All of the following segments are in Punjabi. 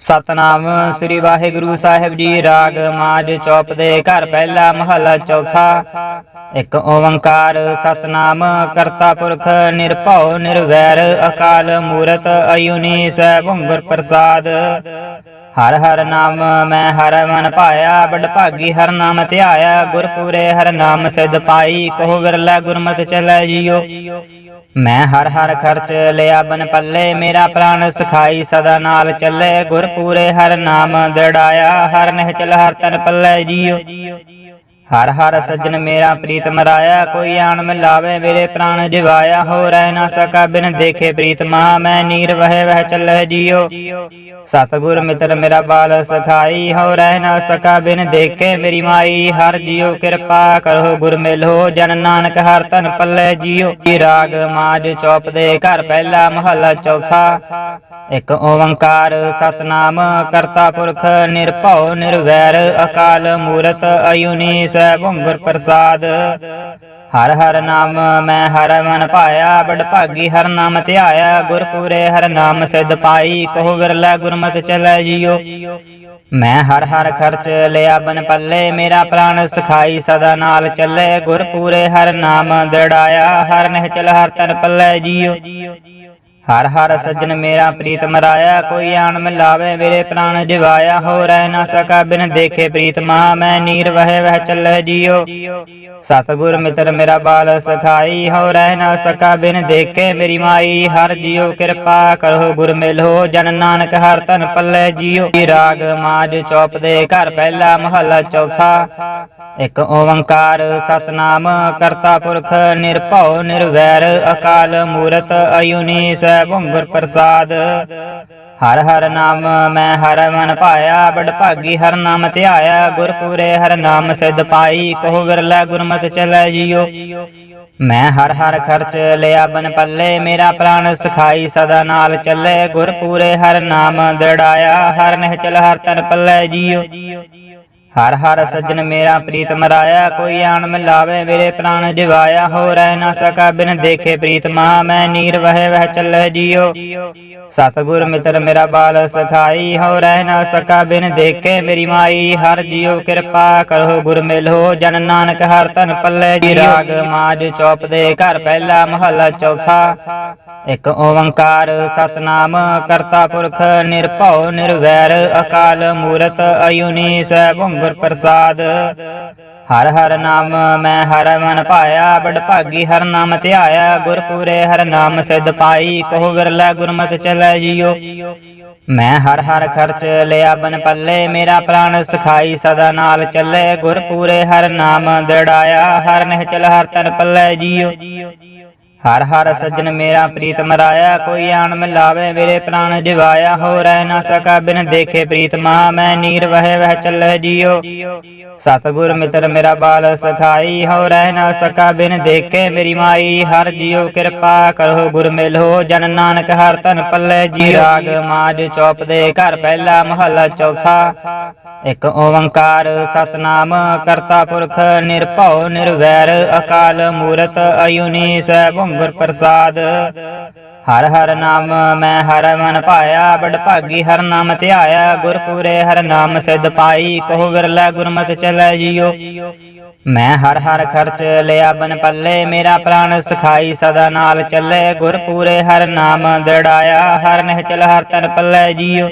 ਸਤਨਾਮ ਸ੍ਰੀ ਵਾਹਿਗੁਰੂ ਸਾਹਿਬ ਜੀ, ਰਾਗ ਮਾਜ ਚੌਪ ਦੇ ਘਰ ਪਹਿਲਾ ਮਹਲਾ ਚੌਥਾ। ਇੱਕ ਓੰਕਾਰ ਸਤਨਾਮ ਕਰਤਾ ਪੁਰਖ ਨਿਰਭਉ ਨਿਰਵੈਰ ਅਕਾਲ ਮੂਰਤ ਅਯੁਨੀ ਸੈਭੰ ਗੁਰ ਪ੍ਰਸਾਦ। ਹਰ ਹਰ ਨਾਮ ਮੈਂ ਹਰ ਮਨ ਪਾਇਆ ਬੜ ਭਾਗੀ ਹਰ ਨਾਮ ਧਿਆਇਆ, ਗੁਰਪੂਰੇ ਹਰ ਨਾਮ ਸਿਧ ਪਾਈ, ਕਹੋ ਵਿਰਲਾ ਗੁਰਮਤਿ ਚਲੈ ਜੀਓ ਮੈਂ ਹਰ ਹਰ ਖਰਚ ਲਿਆ ਬਨ ਪੱਲੇ, ਮੇਰਾ ਪ੍ਰਾਣ ਸਖਾਈ ਸਦਾ ਨਾਲ ਚੱਲੇ, ਗੁਰਪੂਰੇ ਹਰ ਨਾਮ ਦੜਾਇਆ ਹਰ ਨਿਹਚਲ ਹਰ ਤਨ ਪੱਲੇ ਜੀਓ। ਹਰ ਹਰ ਸੱਜਣ ਮੇਰਾ ਪ੍ਰੀਤ ਮਰਾਇਆ, ਕੋਈ ਆਣ ਮਿਲਾਵੇ ਮੇਰੇ ਪ੍ਰਾਣ ਜਿਵਾਇਆ ਹੋ ਰਹਿ ਨਾ ਸਕਾ ਬਿਨ ਦੇਖੇ ਪ੍ਰੀਤ ਮਾ, ਮੈਂ ਨੀਰ ਵਹਿ ਵਹਿ ਚੱਲੇ ਜੀਓ। ਸਤਗੁਰ ਮਿੱਤਰ ਮੇਰਾ ਬਾਲ ਸਖਾਈ, ਹੋ ਰਹਿ ਨਾ ਸਕਾ ਬਿਨ ਦੇਖੇ ਮੇਰੀ ਮਾਈ, ਹਰ ਜੀਓ ਕਿਰਪਾ ਕਰੋ, ਗੁਰ ਮਿਲੋ, ਜਨ ਨਾਨਕ ਹਰ ਤਨ ਪੱਲੇ ਜੀਓ। ਜੀ ਰਾਗ ਮਾਜ ਚੌਪ ਦੇ ਘਰ ਪਹਿਲਾ ਮਹੱਲਾ ਚੌਥਾ। ਇੱਕ ਓੰਕਾਰ ਸਤਨਾਮ ਕਰਤਾ ਪੁਰਖ, ਨਿਰਭਉ, ਨਿਰਵੈਰ, ਅਕਾਲ ਮੂਰਤ, ਅਯੁਨੀ ਸੈਭੰ ਗੁਰ ਪ੍ਰਸਾਦ। ਹਰ ਹਰ ਨਾਮ ਮੈਂ ਹਰ ਮਨ ਪਾਇਆ ਬੜ ਭਾਗੀ ਹਰ ਨਾਮ ਧਿਆਇਆ। ਗੁਰ ਹਰ ਨਾਮ ਸਿਧ ਪਾਈ, ਕਹੋ ਵਿਰਲਾ ਗੁਰਮਤਿ ਚਲੈ ਜੀਓ। ਮੈਂ ਹਰ ਹਰ ਖਰਚ ਲਿਆ ਬਨ ਪੱਲੇ, ਮੇਰਾ ਪ੍ਰਾਣ ਸਖਾਈ ਸਦਾ ਨਾਲ ਚੱਲੇ। ਗੁਰਪੂਰੇ ਹਰ ਨਾਮ ਦੜਾਇਆ, ਹਰ ਨਿਹਚਲ ਹਰ ਤਨ ਪੱਲੇ ਜੀਓ। ਹਰ ਹਰ ਸੱਜਣ ਮੇਰਾ ਪ੍ਰੀਤ ਮਰਾਇਆ ਕੋਈ ਆਣ ਮਿਲਾਵੇ ਮੇਰੇ ਪ੍ਰਾਨ ਜਿਵਾਇਆ ਹੋ ਰਹਿ ਨਾ ਸਕਾ ਬਿਨ ਦੇਖੇ ਪ੍ਰੀਤ ਮਾ ਮੈਂ ਨੀਰ ਵਹਿ ਵਹਿ ਚੱਲੇ ਜੀਓ। ਸਤਗੁਰ ਮਿੱਤਰ ਮੇਰਾ ਬਾਲ ਸਖਾਈ, ਹੋ ਰਹਿ ਨਾ ਸਕਾ ਬਿਨ ਦੇਖੇ ਮੇਰੀ ਮਾਈ, ਹਰ ਜੀਓ ਕਿਰਪਾ ਕਰੋ, ਗੁਰ ਮਿਲੋ, ਜਨ ਨਾਨਕ ਹਰ ਤਨ ਪੱਲੇ ਜੀਓ। ਰਾਗ ਮਾਜ ਚੌਪ ਦੇ ਘਰ ਪਹਿਲਾ ਮਹੱਲਾ ਚੌਥਾ, ਇੱਕ ਓੰਕਾਰ ਸਤਨਾਮ ਕਰਤਾ ਪੁਰਖ ਨਿਰਭਉ ਨਿਰਵੈਰ, ਅਕਾਲ ਮੂਰਤ ਅਯੁਨੀ ਸੈਭੰ ਗੁਰ ਪ੍ਰਸਾਦ। ਹਰ ਹਰ ਨਾਮ ਮੈਂ ਹਰ ਮਨ ਪਾਇਆ ਬੜ ਭਾਗੀ ਹਰ ਨਾਮ ਧਿਆਇਆ ਗੁਰ ਪੂਰੇ ਹਰ ਨਾਮ ਸਿਧ ਪਾਈ, ਕਹੋ ਵਿਰਲਾ ਗੁਰਮਤਿ ਚਲੈ ਜੀਓ। ਮੈਂ ਹਰ ਹਰ ਖਰਚ ਲਿਆ ਬਨ ਪੱਲੇ, ਮੇਰਾ ਪ੍ਰਾਣ ਸਖਾਈ ਸਦਾ ਨਾਲ ਚੱਲੇ, ਗੁਰਪੂਰੇ ਹਰ ਨਾਮ ਦੜਾਇਆ ਹਰ ਨਿਹਚਲ ਹਰ ਤਨ ਪੱਲੇ ਜਿਓ। ਹਰ ਹਰ ਸੱਜਣ ਮੇਰਾ ਪ੍ਰੀਤ ਮਰਾਇਆ ਕੋਈ ਆਣ ਮਿਲਾਵੇ ਮੇਰੇ ਪ੍ਰਾਣ ਜਿਵਾਇਆ ਹੋ ਰਹਿ ਨਾ ਸਕਾ ਬਿਨ ਦੇਖੇ ਪ੍ਰੀਤ ਮਾ ਮੈਂ ਨੀਰ ਵਹਿ ਵਹਿ ਚੱਲੇ ਜੀਓ। ਸਤਗੁਰ ਮਿੱਤਰ ਮੇਰਾ ਬਾਲ ਸਖਾਈ, ਹੋ ਰਹਿ ਨਾ ਸਕਾ ਬਿਨ ਦੇਖੇ ਮੇਰੀ ਮਾਈ, ਹਰ ਜੀਓ ਕਿਰਪਾ ਕਰੋ, ਗੁਰ ਮਿਲੋ, ਜਨ ਨਾਨਕ ਹਰ ਤਨ ਪੱਲੇ ਜੀ ਰਾਗ ਮਾਜ ਚੌਪ ਦੇ ਘਰ ਪਹਿਲਾ ਮਹੱਲਾ ਚੌਥਾ। ਇੱਕ ਓੰਕਾਰ ਸਤਨਾਮ, ਕਰਤਾ ਪੁਰਖ ਨਿਰਭਉ ਨਿਰਵੈਰ, ਅਕਾਲ ਮੂਰਤ ਅਯੁਨੀ ਸੈਭੰ ਗੁਰ ਪ੍ਰਸਾਦ। ਹਰ ਹਰ ਨਾਮ ਮੈਂ ਹਰ ਮਨ ਪਾਇਆ, ਬੜ ਭਾਗੀ ਹਰ ਨਾਮ ਧਿਆਇਆ। ਗੁਰ ਪੂਰੇ ਹਰ ਨਾਮ ਸਿਧ ਪਾਈ, ਕਹੋ ਵਿਰਲਾ ਗੁਰਮਤਿ ਚਲੈ ਜੀਓ। ਮੈਂ ਹਰ ਹਰ ਖਰਚ ਲਿਆ ਬਨ ਪੱਲੇ, ਮੇਰਾ ਪ੍ਰਾਣ ਸਖਾਈ ਸਦਾ ਨਾਲ ਚੱਲੇ। ਗੁਰ ਪੂਰੇ ਹਰ ਨਾਮ ਦੜਾਇਆ ਹਰ ਨਿਹਚਲ ਹਰ ਤਨ ਪੱਲੇ ਜੀਓ। ਹਰ ਹਰ ਸੱਜਣ ਮੇਰਾ ਪ੍ਰੀਤ ਮਰਾਇਆ ਕੋਈ ਆਣ ਮਿਲਾਵੇ ਮੇਰੇ ਪ੍ਰਾਨ ਜਿਵਾਇਆ ਹੋ ਰਹਿ ਨਾ ਸਕਾ ਬਿਨ ਦੇਖੇ ਪ੍ਰੀਤ ਮਾ ਮੈਂ ਨੀਰ ਵਹਿ ਵਹਿ ਚੱਲੇ ਜੀਓ। ਸਤਗੁਰ ਮਿੱਤਰ ਮੇਰਾ ਬਾਲ ਸਖਾਈ ਹੋ ਰਹਿ ਨਾ ਸਕਾ ਬਿਨ ਦੇਖੇ ਮੇਰੀ ਮਾਈ ਹਰ ਜੀਓ ਕਿਰਪਾ ਕਰੋ ਗੁਰ ਮਿਲੋ ਜਨ ਨਾਨਕ ਹਰ ਤਨ ਪੱਲੇ ਜੀ ਰਾਗ ਮਾਜ ਚੌਪ ਦੇ ਘਰ ਪਹਿਲਾ ਮਹੱਲਾ ਚੌਥਾ। ਇੱਕ ਓੰਕਾਰ ਸਤਨਾਮ ਕਰਤਾ ਪੁਰਖ ਨਿਰਭਉ ਨਿਰਵੈਰ ਅਕਾਲ ਮੂਰਤ ਅਯੁਨੀ ਸੈਭੰ ਗੁਰ ਪ੍ਰਸਾਦ। ਹਰ ਹਰ ਨਾਮ ਮੈਂ ਹਰ ਮਨ ਪਾਇਆ ਬੜ ਭਾਗੀ ਹਰ ਨਾਮ ਧਿਆਇਆ। ਗੁਰ ਹਰ ਨਾਮ ਸਿਧ ਪਾਈ, ਕਹੋ ਵਿਰਲਾ ਗੁਰਮਤਿ ਚਲੈ ਜੀਓ ਮੈਂ ਹਰ ਹਰ ਖਰਚ ਲਿਆ ਬਨ ਪੱਲੇ, ਮੇਰਾ ਪ੍ਰਾਨ ਸਖਾਈ ਸਦਾ ਨਾਲ ਚੱਲੇ। ਗੁਰਪੂਰੇ ਹਰ ਨਾਮ ਦੜਾਇਆ ਹਰ ਨਹਿ ਚਲ ਹਰ ਤਨ ਪੱਲੇ ਜਿਓ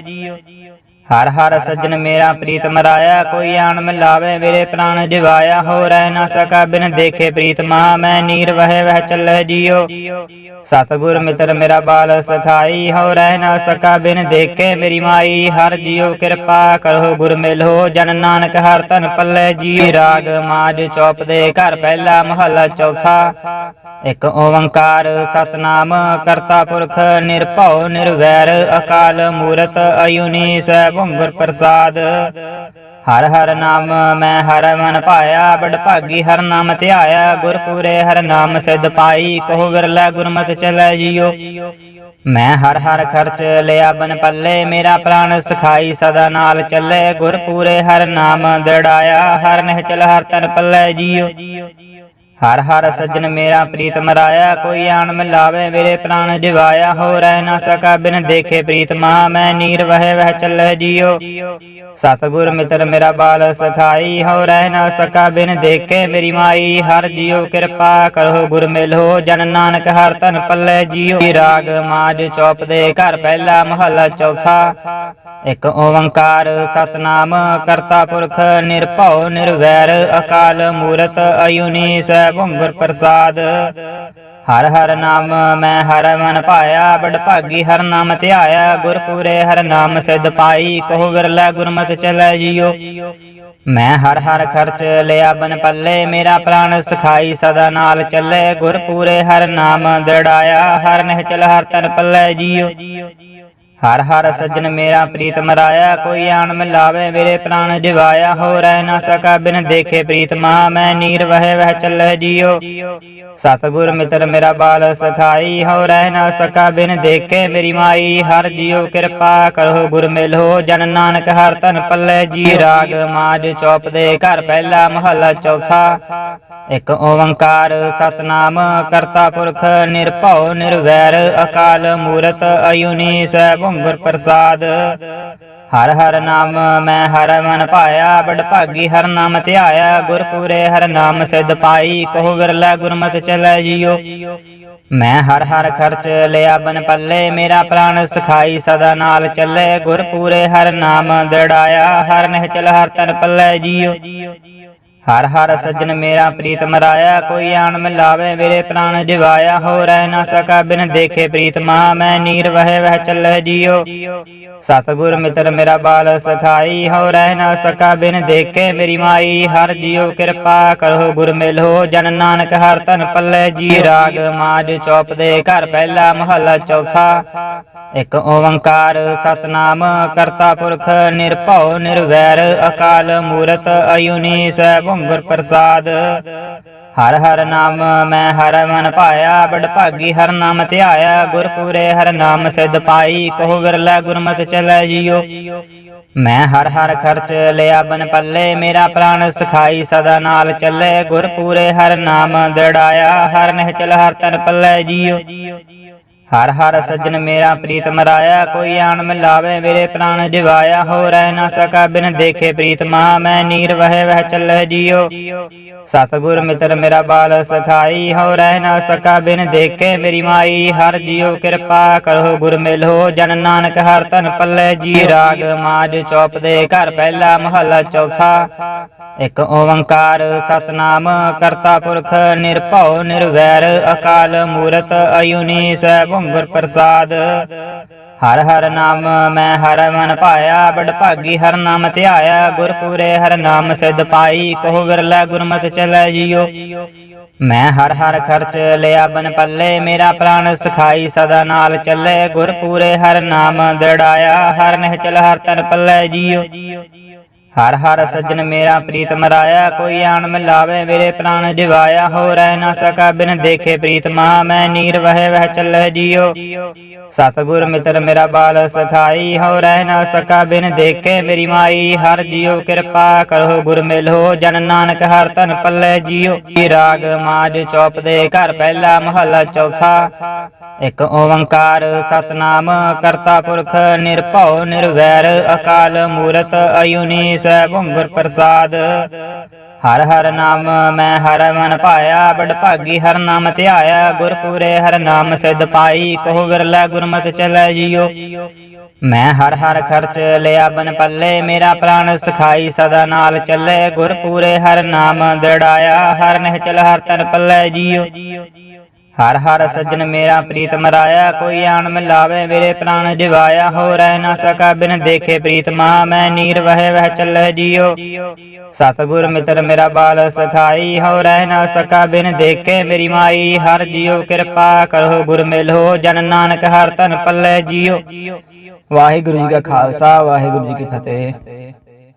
ਹਰ ਹਰ ਸੱਜਣ ਮੇਰਾ ਪ੍ਰੀਤ ਮਰਾਇਆ, ਕੋਈ ਆਣ ਮਿਲਾਵੇ ਮੇਰੇ ਪ੍ਰਾਣ ਜਿਵਾਇਆ ਹੋ ਰਹਿ ਨਾ ਸਕਾ ਬਿਨ ਦੇਖੇ ਪ੍ਰੀਤ ਮੈਂ ਨੀਰ ਵਹਿ ਵਹਿ ਚੱਲੇ ਜੀਓ। ਸਤਗੁਰ ਮਿੱਤਰ ਮੇਰਾ ਬਾਲ ਸਖਾਈ, ਹੋ ਰਹਿ ਨਾ ਸਕਾ ਬਿਨ ਦੇਖੇ ਮੇਰੀ ਮਾਈ, ਹਰ ਜੀਓ ਕਿਰਪਾ ਕਰੋ, ਗੁਰ ਮਿਲੋ, ਜਨ ਨਾਨਕ ਹਰ ਤਨ ਪੱਲੇ ਜੀ ਰਾਗ ਮਾਜ ਚੌਪ ਦੇ ਘਰ ਪਹਿਲਾ ਮਹੱਲਾ ਚੌਥਾ, ਇੱਕ ਓੰਕਾਰ ਸਤਨਾਮ ਕਰਤਾ ਪੁਰਖ, ਨਿਰਭਉ, ਨਿਰਵੈਰ, ਅਕਾਲ ਮੂਰਤ, ਅਯੁਨੀ ਸੈਭੰ ਗੁਰ ਪ੍ਰਸਾਦ। ਹਰ ਹਰ ਨਾਮ ਮੈਂ ਹਰ ਮਨ ਪਾਇਆ ਬੜ ਭਾਗੀ ਹਰ ਨਾਮ ਧਿਆਇਆ। ਗੁਰ ਹਰ ਨਾਮ ਸਿਧ ਪਾਈ, ਕਹੋ ਵਿਰਲਾ ਗੁਰਮਤਿ ਚਲੈ ਜੀਓ ਮੈਂ ਹਰ ਹਰ ਖਰਚ ਲਿਆ ਬਨ ਪੱਲੇ, ਮੇਰਾ ਪ੍ਰਾਣ ਸਖਾਈ ਸਦਾ ਨਾਲ ਚੱਲੇ। ਗੁਰਪੂਰੇ ਹਰ ਨਾਮ ਦੜਾਇਆ ਹਰ ਨਿਹਚਲ ਹਰ ਤਨ ਪੱਲੇ ਜੀਓ ਹਰ ਹਰ ਸੱਜਣ ਮੇਰਾ ਪ੍ਰੀਤ ਮਰਾਇਆ, ਕੋਈ ਆਣ ਮਿਲਾਵੇ ਮੇਰੇ ਪ੍ਰਾਣ ਜਿਵਾਇਆ ਹੋ ਰਹਿ ਨਾ ਸਕਾ ਬਿਨ ਦੇਖੇ ਪ੍ਰੀਤ ਮਾ, ਮੈਂ ਨੀਰ ਵਹਿ ਵਹਿ ਚੱਲੇ ਜੀਓ। ਸਤਿਗੁਰ ਮਿੱਤਰ ਮੇਰਾ ਬਾਲ ਸਖਾਈ, ਹੋ ਰਹਿ ਨਾ ਸਕਾ ਬਿਨ ਦੇਖੇ ਮੇਰੀ ਮਾਈ, ਹਰ ਜੀਉ ਕਿਰਪਾ ਕਰੋ, ਗੁਰ ਮਿਲੋ, ਜਨ ਨਾਨਕ ਹਰ ਤਨ ਪੱਲੇ ਜੀਉ ਰਾਗ ਮਾਜ ਚੌਪ ਦੇ ਘਰ ਪਹਿਲਾ ਮਹੱਲਾ ਚੌਥਾ। ਇੱਕ ਓੰਕਾਰ ਸਤਨਾਮ ਕਰਤਾ ਪੁਰਖ, ਨਿਰਭਉ, ਨਿਰਵੈਰ, ਅਕਾਲ ਮੂਰਤ, ਅਯੁਨੀ ਸੈਭੰ ਗੁਰ ਪ੍ਰਸਾਦ। ਹਰ ਹਰ ਨਾਮ ਮੈਂ ਹਰ ਮਨ ਪਾਇਆ, ਬੜ ਭਾਗੀ ਹਰ ਨਾਮ ਧਿਆਇਆ। ਗੁਰ ਪੂਰੇ ਹਰ ਨਾਮ ਸਿਧ ਪਾਈ, ਕਹੋ ਵਿਰਲਾ ਗੁਰਮਤਿ ਚਲੈ ਜੀਓ। ਮੈਂ ਹਰ ਹਰ ਖਰਚ ਲਿਆ ਬਨ ਪੱਲੇ, ਮੇਰਾ ਪ੍ਰਾਣ ਸਖਾਈ ਸਦਾ ਨਾਲ ਚੱਲੇ। ਗੁਰ ਪੂਰੇ ਹਰ ਨਾਮ ਦ੍ਰਿੜਾਇਆ, ਹਰ ਨਿਹਚਲ ਹਰ ਤਨ ਪੱਲੇ ਜੀਓ। ਹਰ ਹਰ ਸੱਜਣ ਮੇਰਾ ਪ੍ਰੀਤ ਮਰਾਇਆ, ਕੋਈ ਆਣ ਮਿਲਾਵੇ ਮੇਰੇ ਪ੍ਰਾਣ ਜਿਵਾਇਆ, ਹੋ ਰਹਿ ਨਾ ਸਕਾ ਬਿਨ ਦੇਖੇ ਪ੍ਰੀਤ ਮਾ, ਮੈਂ ਨੀਰ ਵਹਿ ਵਹਿ ਚੱਲੇ ਜੀਓ। ਸਤਿਗੁਰ ਮਿੱਤਰ ਮੇਰਾ ਬਾਲ ਸਖਾਈ, ਹੋ ਰਹਿ ਨਾ ਸਕਾ ਬਿਨ ਦੇਖੇ ਮੇਰੀ ਮਾਈ, ਹਰ ਜੀਉ ਕਿਰਪਾ ਕਰੋ, ਗੁਰ ਮਿਲੋ, ਜਨ ਨਾਨਕ ਹਰ ਤਨ ਪੱਲੇ ਜੀ, ਰਾਗ ਮਾਜ ਚੌਪ ਦੇ ਘਰ ਪਹਿਲਾ ਮਹੱਲਾ ਚੌਥਾ। ਇੱਕ ਓੰਕਾਰ ਸਤਨਾਮ, ਕਰਤਾ ਪੁਰਖ ਨਿਰਭਉ ਨਿਰਵੈਰ, ਅਕਾਲ ਮੂਰਤ ਅਯੁਨੀ ਸੈਭੰ ਗੁਰ ਪ੍ਰਸਾਦ। ਹਰ ਹਰ ਨਾਮ ਮੈਂ ਹਰ ਮਨ ਪਾਇਆ ਬੜ ਭਾਗੀ ਹਰ ਨਾਮ ਧਿਆਇਆ ਗੁਰ ਪੂਰੇ ਹਰ ਨਾਮ ਸਿਧ ਪਾਈ, ਕਹੋ ਵਿਰਲਾ ਗੁਰਮਤਿ ਚਲੈ ਜਿਓ। ਮੈਂ ਹਰ ਹਰ ਖਰਚ ਲਿਆ ਬਨ ਪੱਲੇ, ਮੇਰਾ ਪ੍ਰਾਣ ਸਖਾਈ ਸਦਾ ਨਾਲ ਚੱਲੇ ਗੁਰ ਪੂਰੇ ਹਰ ਨਾਮ ਦ੍ਰਿੜਾਇਆ, ਹਰ ਨਿਹਚਲ ਹਰ ਤਨ ਪੱਲੇ ਜਿਓ। ਹਰ ਹਰ ਸੱਜਣ ਮੇਰਾ ਪ੍ਰੀਤ ਮਰਾਇਆ ਕੋਈ ਆਣ ਮਿਲਾਵੇ ਮੇਰੇ ਪ੍ਰਾਣ ਜਿਵਾਇਆ, ਹੋ ਰਹਿ ਨਾ ਸਕਾ ਬਿਨ ਦੇਖੇ ਪ੍ਰੀਤ ਮਾ, ਮੈਂ ਨੀਰ ਵਹਿ ਵਹਿ ਚੱਲੇ ਜੀਓ। ਸਤਿਗੁਰ ਮਿੱਤਰ ਮੇਰਾ ਬਾਲ ਸਖਾਈ, ਹੋ ਰਹਿ ਨਾ ਸਕਾ ਬਿਨ ਦੇਖੇ ਮੇਰੀ ਮਾਈ, ਹਰ ਜੀਉ ਕਿਰਪਾ ਕਰੋ, ਗੁਰ ਮਿਲੋ, ਜਨ ਨਾਨਕ ਹਰ ਤਨ ਪੱਲੇ ਜੀ, ਰਾਗ ਮਾਜ ਚੌਪ ਦੇ ਘਰ ਪਹਿਲਾ ਮਹੱਲਾ ਚੌਥਾ। ਇੱਕ ਓੰਕਾਰ ਸਤਨਾਮ ਕਰਤਾ ਪੁਰਖ, ਨਿਰਭਉ, ਨਿਰਵੈਰ, ਅਕਾਲ ਮੂਰਤ, ਅਯੁਨੀ ਸੈਭੰ ਗੁਰ ਪ੍ਰਸਾਦ। ਹਰ ਹਰ ਨਾਮ ਮੈਂ ਹਰ ਮਨ ਪਾਇਆ, ਬੜ ਭਾਗੀ ਹਰ ਨਾਮ ਧਿਆਇਆ। ਗੁਰ ਪੂਰੇ ਹਰ ਨਾਮ ਸਿਧ ਪਾਈ, ਕਹੋ ਵਿਰਲਾ ਗੁਰਮਤਿ ਚਲੈ ਜੀਓ ਮੈਂ ਹਰ ਹਰ ਖਰਚ ਲਿਆ ਬਨ ਪੱਲੇ, ਮੇਰਾ ਪ੍ਰਾਣ ਸਖਾਈ ਸਦਾ ਨਾਲ ਚੱਲੇ। ਗੁਰ ਪੂਰੇ ਹਰ ਨਾਮ ਦ੍ਰਿੜਾਇਆ ਹਰ ਨਿਹਚਲ ਹਰ ਤਨ ਪੱਲੇ ਜੀਓ ਹਰ ਹਰ ਸੱਜਣ ਮੇਰਾ ਪ੍ਰੀਤ ਮਰਾਇਆ, ਕੋਈ ਆਣ ਮਿਲਾਵੇ ਮੇਰੇ ਪ੍ਰਾਣ ਜਿਵਾਇਆ ਹੋ ਰਹਿ ਨਾ ਸਕਾ ਬਿਨ ਦੇਖੇ ਪ੍ਰੀਤ ਮਾ, ਮੈਂ ਨੀਰ ਵਹਿ ਵਹਿ ਚੱਲੇ ਜੀਓ। ਸਤਿਗੁਰ ਮਿੱਤਰ ਮੇਰਾ ਬਾਲ ਸਖਾਈ, ਹੋ ਰਹਿ ਨਾ ਸਕਾ ਬਿਨ ਦੇਖੇ ਮੇਰੀ ਮਾਈ, ਹਰ ਜੀਉ ਕਿਰਪਾ ਕਰੋ, ਗੁਰ ਮਿਲੋ, ਜਨ ਨਾਨਕ ਹਰ ਤਨ ਪੱਲੇ ਜੀ, ਰਾਗ ਮਾਜ ਚੌਪ ਦੇ ਘਰ ਪਹਿਲਾ ਮਹੱਲਾ ਚੌਥਾ। ਇੱਕ ਓੰਕਾਰ ਸਤਨਾਮ, ਕਰਤਾ ਪੁਰਖ ਨਿਰਭਉ ਨਿਰਵੈਰ, ਅਕਾਲ ਮੂਰਤ ਅਯੁਨੀ ਸੈਭੰ ਗੁਰ ਪ੍ਰਸਾਦ। ਹਰ ਹਰ ਨਾਮ ਮੈਂ ਹਰ ਮਨ ਪਾਇਆ, ਬੜ ਭਾਗੀ ਹਰ ਨਾਮ ਧਿਆਇਆ। ਗੁਰ ਪੂਰੇ ਹਰ ਨਾਮ ਸਿਧ ਪਾਈ, ਕਹੋ ਵਿਰਲਾ ਗੁਰਮਤ ਚਲੈ ਜੀਓ। ਮੈਂ ਹਰ ਹਰ ਖਰਚ ਲਿਆ ਬਨ ਪੱਲੇ, ਮੇਰਾ ਪ੍ਰਾਣ ਸਖਾਈ ਸਦਾ ਨਾਲ ਚੱਲੇ। ਗੁਰ ਪੂਰੇ ਹਰ ਨਾਮ ਦ੍ਰਿੜਾਇਆ ਹਰ ਨਿਹਚਲ ਹਰ ਤਨ ਪੱਲੇ ਜਿਓ। ਹਰ ਹਰ ਸੱਜਣ ਮੇਰਾ ਪ੍ਰੀਤ ਮਰਾਇਆ ਕੋਈ ਆਣ ਮਿਲਾਵੇ ਮੇਰੇ ਪ੍ਰਾਣ ਜਿਵਾਇਆ, ਹੋ ਰਹਿ ਨਾ ਸਕਾ ਬਿਨ ਦੇਖੇ ਪ੍ਰੀਤ ਮਾ ਮੈਂ ਨੀਰ ਵਹਿ ਵਹਿ ਚੱਲੇ ਜੀਓ। ਸਤਿਗੁਰ ਮਿੱਤਰ ਮੇਰਾ ਬਾਲ ਸਖਾਈ, ਹੋ ਰਹਿ ਨਾ ਸਕਾ, ਬਿਨ ਦੇਖੇ ਮੇਰੀ ਮਾਈ। ਹਰ ਜੀਉ ਕਿਰਪਾ ਕਰੋ, ਗੁਰ ਮਿਲੋ, ਜਨ ਨਾਨਕ ਹਰ ਤਨ ਪੱਲੇ ਜੀਓ। ਰਾਗ ਮਾਜ ਚੌਪ ਦੇ ਘਰ, ਪਹਿਲਾ ਮਹੱਲਾ ਚੌਥਾ। ਇੱਕ ਓੰਕਾਰ ਸਤਨਾਮ ਕਰਤਾ ਪੁਰਖ, ਨਿਰਭਉ ਨਿਰਵੈਰ, ਅਕਾਲ ਮੂਰਤ, ਅਯੁਨੀ ਸੈਭੰ ਗੁਰ ਪ੍ਰਸਾਦ। ਹਰ ਹਰ ਨਾਮ ਮੈਂ ਹਰ ਮਨ ਪਾਇਆ ਬੜ ਭਾਗੀ ਹਰ ਨਾਮ ਧਿਆਇਆ, ਗੁਰਪੂਰੇ ਹਰ ਨਾਮ ਸਿਧ ਪਾਈ, ਕਹੋ ਵਿਰਲਾ ਗੁਰਮਤਿ ਚਲੈ ਜਿਓ। ਮੈਂ ਹਰ ਹਰ ਖਰਚ ਲਿਆ ਬਨ ਪੱਲੇ, ਮੇਰਾ ਪ੍ਰਾਣ ਸਖਾਈ ਸਦਾ ਨਾਲ ਚੱਲੇ, ਗੁਰਪੂਰੇ ਹਰ ਨਾਮ ਦ੍ਰਿੜਾਇਆ, ਹਰ ਨਿਹਚਲ ਹਰ ਤਨ ਪੱਲੇ ਜੀਓ। ਹਰ ਹਰ ਸੱਜਣ ਮੇਰਾ ਪ੍ਰੀਤ ਮਰਾਇਆ, ਕੋਈ ਆਣ ਮਿਲਾਵੇ ਮੇਰੇ ਪ੍ਰਾਣ ਜਿਵਾਇਆ, ਹੋ ਰਹਿ ਨਾ ਸਕਾ ਬਿਨ ਦੇਖੇ ਪ੍ਰੀਤ ਮਾ, ਮੈਂ ਨੀਰ ਵਹਿ ਵਹਿ ਚੱਲੇ ਜੀਓ। ਸਤਿਗੁਰ ਮਿੱਤਰ ਮੇਰਾ ਬਾਲ ਸਖਾਈ, ਹੋ ਰਹਿ ਨਾ ਸਕਾ ਬਿਨ ਦੇਖੇ ਮੇਰੀ ਮਾਈ, ਹਰ ਜੀਉ ਕਿਰਪਾ ਕਰੋ, ਗੁਰ ਮਿਲੋ, ਜਨ ਨਾਨਕ ਹਰ ਤਨ ਪੱਲੇ ਜੀਓ। ਵਾਹਿਗੁਰੂ ਜੀ ਕਾ ਖਾਲਸਾ, ਵਾਹਿਗੁਰੂ ਜੀ ਕੀ ਫਤਿਹ।